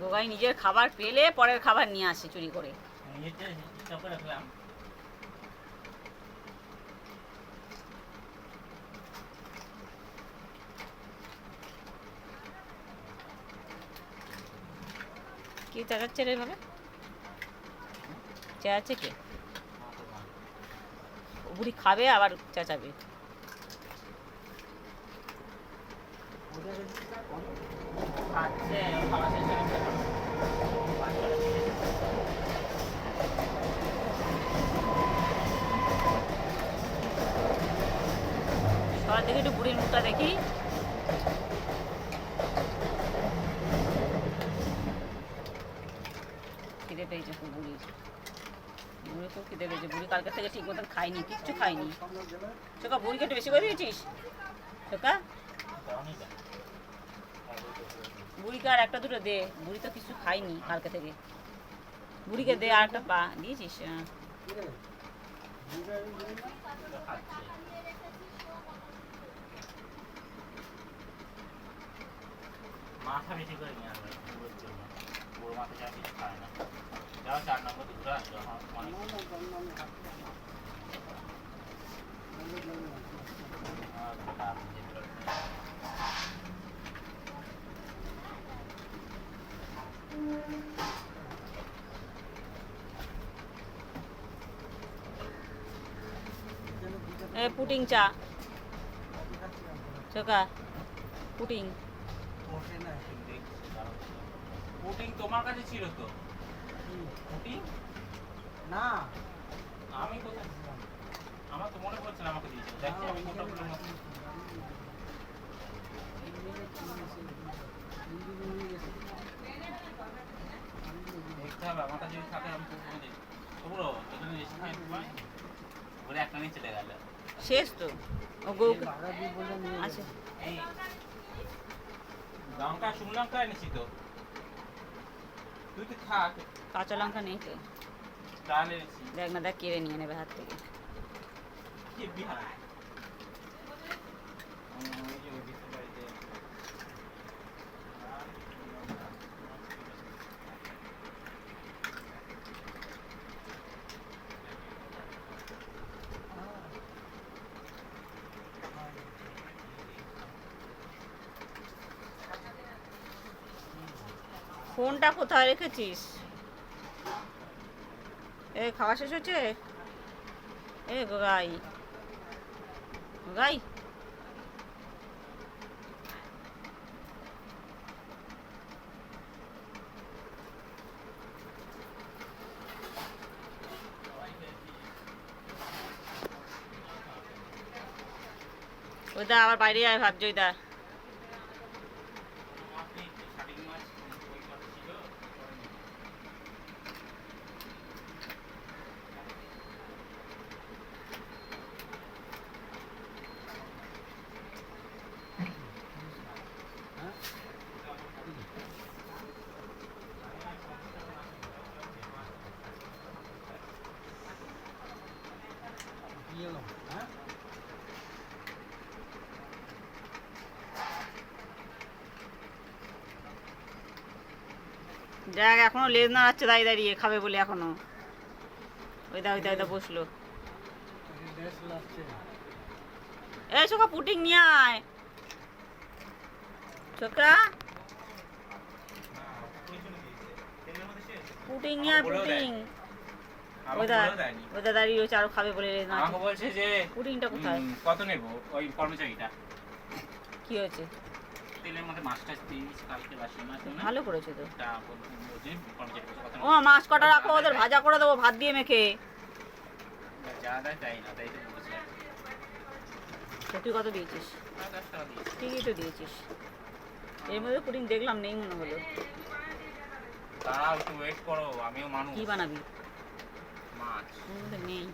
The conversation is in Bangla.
গোগাই নিজের খাবার পেলে পরের খাবার নিয়ে আসে চুরি করে। রাখলাম কি চেঁচাচ্ছে রে ভাবে চেঁচাচ্ছে কে? বুড়ি খাবে আবার চেঁচাবে খাচ্ছে খাওয়া শেষ হয়ে গেছে সবার দেখি একটু বুড়ির মুখটা দেখি। খিদে পেয়েছে বুড়ির বুড়ি খুব খিদে পেয়েছে। বুড়ি কালকে থেকে ঠিক মতন খায়নি কিচ্ছু খায়নি চোখা বুড়িকে একটু বেশি করে দিয়েছিস? চোখা? বুড়িকে আর একটা দুটো দে। বুড়ি তো কিছু খায়নি কালকে থেকে। বুড়িকে দে আর একটা পা। দিয়েছিস। মাথা বেশি করে নিয়ে আসবে পুটিং চা। চোখা পুটিং পুটিং তোমার কাছে ছিল তো? পুটিং না। আমি কোথায় আমার তো মনে পড়ছে না আমাকে দিয়েছিল দেখছি আমি কোটা মতো দেখতে হবে আমার কাছে থাকে আমি তো দিই তবুও এখানে এসে বলে একটা নিয়ে চলে গেল শেষ তো? ও গো আচ্ছা। লঙ্কা শুকনো লঙ্কা এনেছি তো। তুই তো থাক। কাঁচা লঙ্কা নেই তো? দেখ না দেখ কেড়ে নিয়ে নেবে হাত থেকে। কি বিহার ওই যে ওই দিকের বাড়িতে ফোনটা কোথায় রেখেছিস? এ, খাওয়া শেষ হচ্ছে এ গোগাই গোগাই ওইদা আবার বাইরে যায় ভাবছি ওইদা দেখ এখনও লেজ নাড়াচ্ছে দাঁড়িয়ে দাঁড়িয়ে খাবে বলে এখনও। ওই দা ওই দা ওই দা বসল। এই চোখা পুটিং নিয়ে আয়। চোখা পুটিং নিয়ে আয় পুটিং। দেয়নি। ওই আমাকে দা বলেও দেয়নি। ওই দা দাঁড়িয়ে রয়েছে আরও খাবে বলে লেজ আমাকে নাড়াচ্ছে বলছে যে পুডিংটা কোথায়? কত নেব ওই কর্মচারীটা? কি হয়েছে? তেলের মধ্যে মাছ দিয়েছি কালকে বাসি মাছ ভালো করেছে তো। ও মাছ কটা রাখো ওদের ভাজা করে দেবো ভাত দিয়ে মেখে। যা দেয় তাই না তাই তো তুই কত দিয়েছিস। টাকা ঠিকই তো দিয়েছিস। এর মধ্যে পুডিং দেখলাম নেই মনে হলো। দাঁড়াও একটু ওয়েট করো আমিও মানুষ। কি বানাবি? মাছ। নেই।